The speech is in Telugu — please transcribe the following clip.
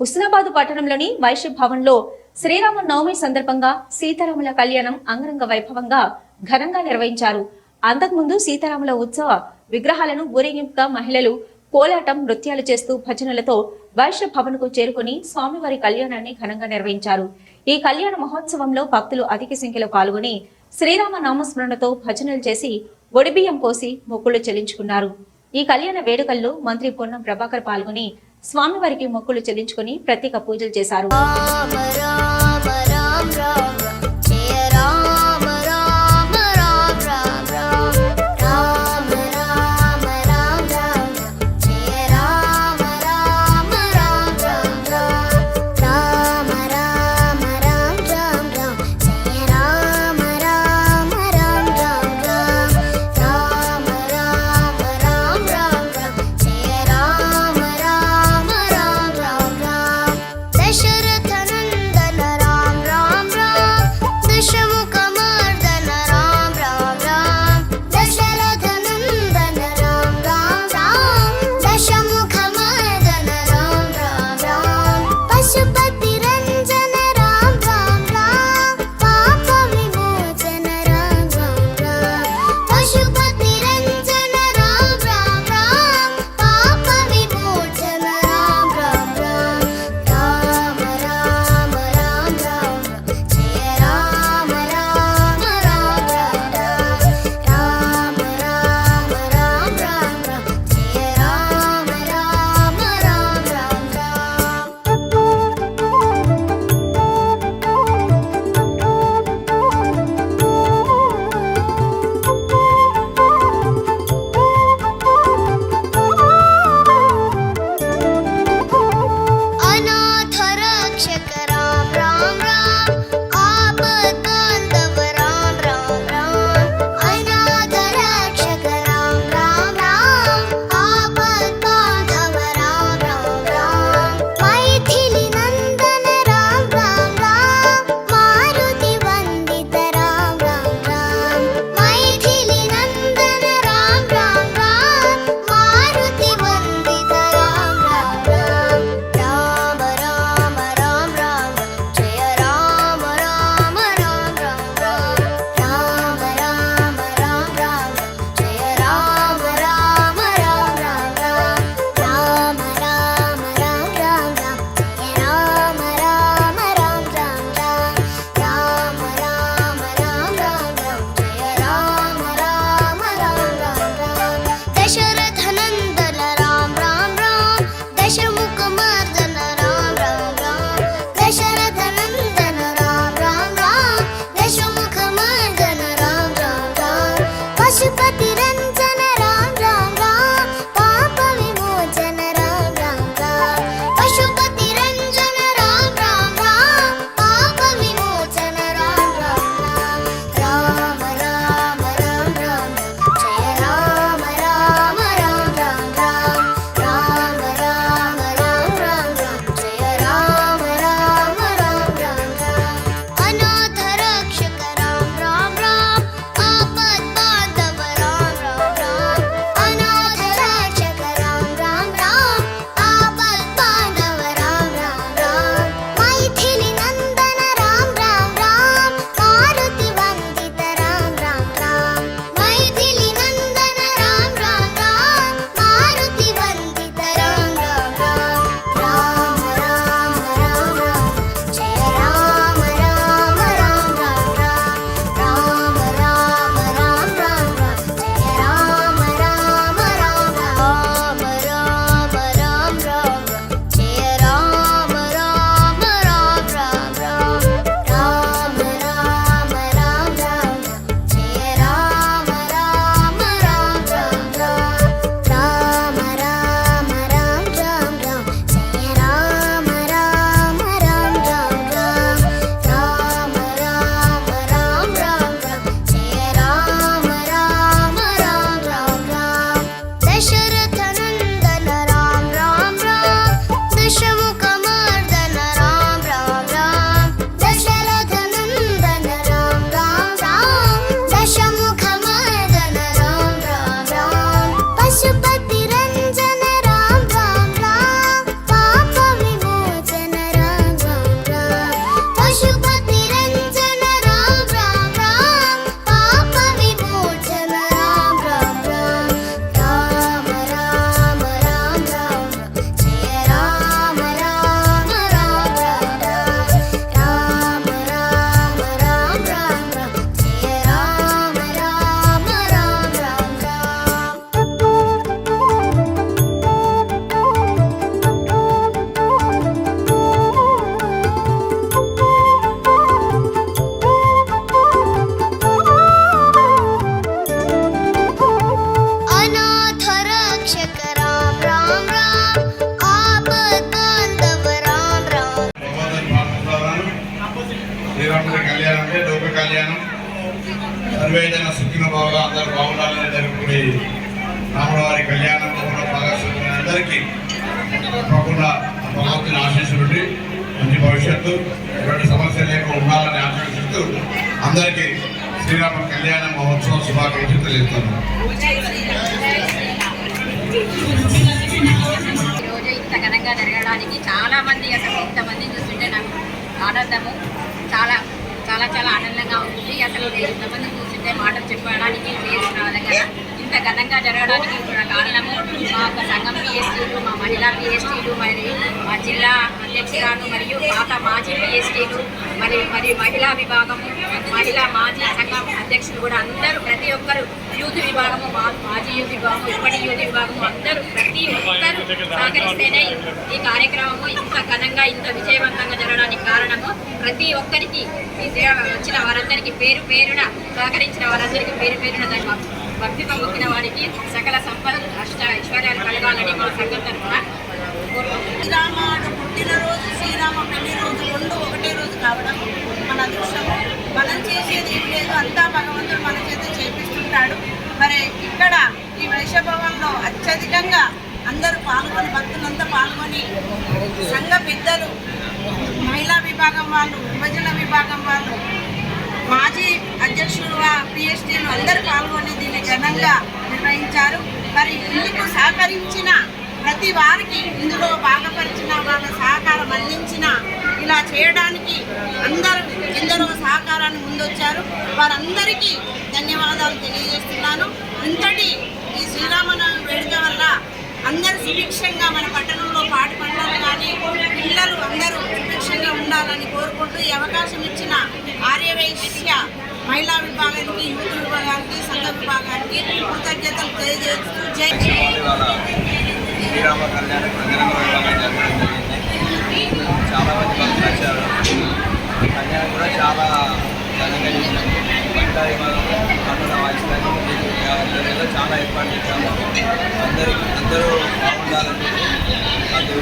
హుస్నాబాద్ పట్టణంలోని వైశ్య భవన్లో శ్రీరామ నవమి సందర్భంగా సీతారాముల కళ్యాణం అంగరంగ వైభవంగా ఘనంగా నిర్వహించారు. అంతకుముందు సీతారాముల ఉత్సవ విగ్రహాలను ఊరేగింపుగా మహిళలు కోలాటం నృత్యాలు చేస్తూ భజనలతో వైశ్య భవన్కు చేరుకుని స్వామివారి కళ్యాణాన్ని ఘనంగా నిర్వహించారు. ఈ కళ్యాణ మహోత్సవంలో భక్తులు అధిక సంఖ్యలో పాల్గొని శ్రీరామ నామస్మరణతో భజనలు చేసి ఒడిబియ్యం పోసి మొక్కులు చెల్లించుకున్నారు. ఈ కళ్యాణ వేడుకల్లో మంత్రి పొన్నం ప్రభాకర్ పాల్గొని స్వామివారికి మొక్కులు చెల్లించుకుని ప్రత్యేక పూజలు చేశారు. సర్వేదన సుఖిన బాగా అందరూ బాగుండాలని జరుగుతుంది రాముల వారి కళ్యాణంలో భాగస్వామి అందరికీ తప్పకుండా భగవంతుని ఆశీస్సులుండి మంచి భవిష్యత్తు ఎటువంటి సమస్య లేకుండా ఉండాలని ఆశీర్వదిస్తూ అందరికీ శ్రీరామ కళ్యాణ మహోత్సవం శుభాకాంక్షలు తెలియజేస్తున్నాను. ఈరోజు ఇంత ఘనంగా జరగడానికి చాలా మంది అసలు ఇంతమంది చూస్తుంటే నాకు ఆనందము. చాలా చాలా చాలా ఆనందంగా ఉంటుంది. అసలు నేను ఇంతమంది చూస్తుంటే మాటలు చెప్పడానికి లేదు నా దగ్గర. ఇంత ఘనంగా జరగడానికి కూడా కారణము మా యొక్క సంఘం పిఎస్టీలు మా మహిళా పిఎస్టీలు మరి మా జిల్లా అధ్యక్షురాలు మరియు పాత మాజీ పిఎస్టీలు మరి మరియు మహిళా విభాగము మహిళా మాజీ సంఘం అధ్యక్షులు కూడా అందరూ ప్రతి ఒక్కరు యూత్ విభాగము మాజీ యూత్ విభాగము ఇప్పటి యూత్ విభాగము అందరూ ప్రతి ఒక్కరు సహకరిస్తేనే ఈ కార్యక్రమము ఇంత ఘనంగా ఇంత విజయవంతంగా జరగడానికి కారణము ప్రతి ఒక్కరికి ఈ వచ్చిన వారందరికీ పేరు పేరున సహకరించిన వారందరికీ పేరు పేరున దాన్ని భక్తి మొక్కిన వారికి సకల సంపదలు అష్ట ఐశ్వర్యాలు కలగాలని మా సంఘం తరఫున ఈ అత్యధికంగా అందరూ పాల్గొని భక్తులంతా పాల్గొని సంఘ పెద్దలు మహిళా విభాగం వాళ్ళు విభజన విభాగం వాళ్ళు మాజీ అధ్యక్షులు పిఎస్టీలు అందరూ పాల్గొని దీన్ని ఘనంగా నిర్వహించారు. మరి ఇందుకు సహకరించిన ప్రతి వారికి ఇందులో భాగపరిచిన వాళ్ళ సహకారం అందించిన ఇలా చేయడానికి అందరూ ఎందరో సహకారాన్ని ముందొచ్చారు. వారందరికీ ధన్యవాదాలు తెలియజేస్తున్నాను. ఇంతటి శ్రీరామనవమి వేడుక వల్ల అందరూ సుభిక్షంగా మన పట్టణంలో పాటి పంటలు కానీ పిల్లలు అందరూ సుభిక్షంగా ఉండాలని కోరుకుంటూ ఈ అవకాశం ఇచ్చిన ఆర్యవైశ్య మహిళా విభాగానికి యూత్ విభాగానికి సంఘ విభాగానికి కృతజ్ఞతలు తెలియజేస్తూ జై శ్రీరామ కళ్యాణ చాలా మంది భక్తులు వచ్చారు. కళ్యాణం కూడా చాలా ఘనంగా చేసినాము చాలా ఏర్పాటు చేశాము అందరికీ అందరూ బాగుండాలని అందరూ